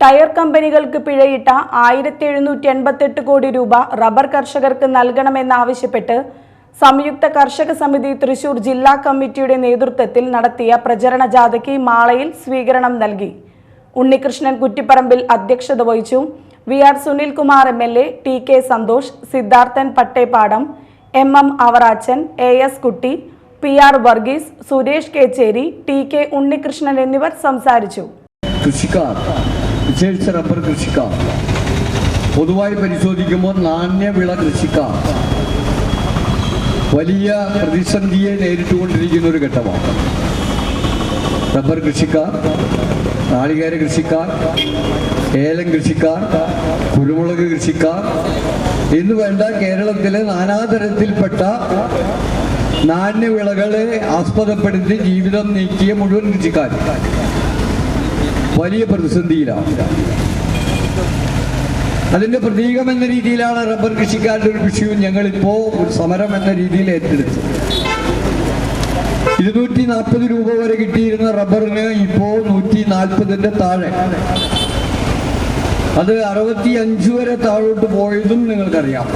Tyre കമ്പനികൾക്ക് പിഴയിട്ട ആയിരത്തി എഴുന്നൂറ്റി എൺപത്തെട്ട് കോടി രൂപ റബ്ബർ കർഷകർക്ക് നൽകണമെന്നാവശ്യപ്പെട്ട് സംയുക്ത കർഷക സമിതി തൃശൂർ ജില്ലാ കമ്മിറ്റിയുടെ നേതൃത്വത്തിൽ നടത്തിയ പ്രചരണ ജാഥയ്ക്ക് മാളയിൽ സ്വീകരണം നൽകി. ഉണ്ണികൃഷ്ണൻ കുറ്റിപ്പറമ്പിൽ അധ്യക്ഷത വഹിച്ചു. V R Sunilkumar M L A T K Santhosh Sidharthan Pattepadam M M Avarachan A S Kutty P R Varghese Suresh Kecheri T K Unnikrishnan എന്നിവർ സംസാരിച്ചു. കൃഷിക്കാർ വിശേഷിച്ച റബ്ബർ കൃഷിക്കാർ. പൊതുവായി പരിശോധിക്കുമ്പോൾ നാണ്യവിള കൃഷിക്കാർ. വലിയ പ്രതിസന്ധിയെ നേരിട്ടുകൊണ്ടിരിക്കുന്ന ഒരു ഘട്ടമാണ്. റബ്ബർ കൃഷിക്കാർ നാളികേര കൃഷിക്കാർ ഏലം കൃഷിക്കാർ കുരുമുളക് കൃഷിക്കാർ എന്ന് വേണ്ട കേരളത്തിലെ നാനാതരത്തിൽപ്പെട്ട നാണ്യവിളകളെ ആസ്പദപ്പെടുത്തി ജീവിതം നീക്കിയ മുഴുവൻ കൃഷിക്കാർ. വലിയ പ്രതിസന്ധിയിലാണ് അതിന്റെ പ്രതീകം എന്ന രീതിയിലാണ് റബ്ബർ കൃഷിക്കാരുടെ ഒരു വിഷയവും ഞങ്ങളിപ്പോ ഒരു സമരം എന്ന രീതിയിൽ ഏറ്റെടുത്തു ഇരുന്നൂറ്റി നാൽപ്പത് രൂപ വരെ കിട്ടിയിരുന്ന റബ്ബറിന് ഇപ്പോ നൂറ്റി നാൽപ്പതിന്റെ താഴെ. അത് അറുപത്തി അഞ്ച് വരെ താഴോട്ട് പോയതും നിങ്ങൾക്കറിയാം.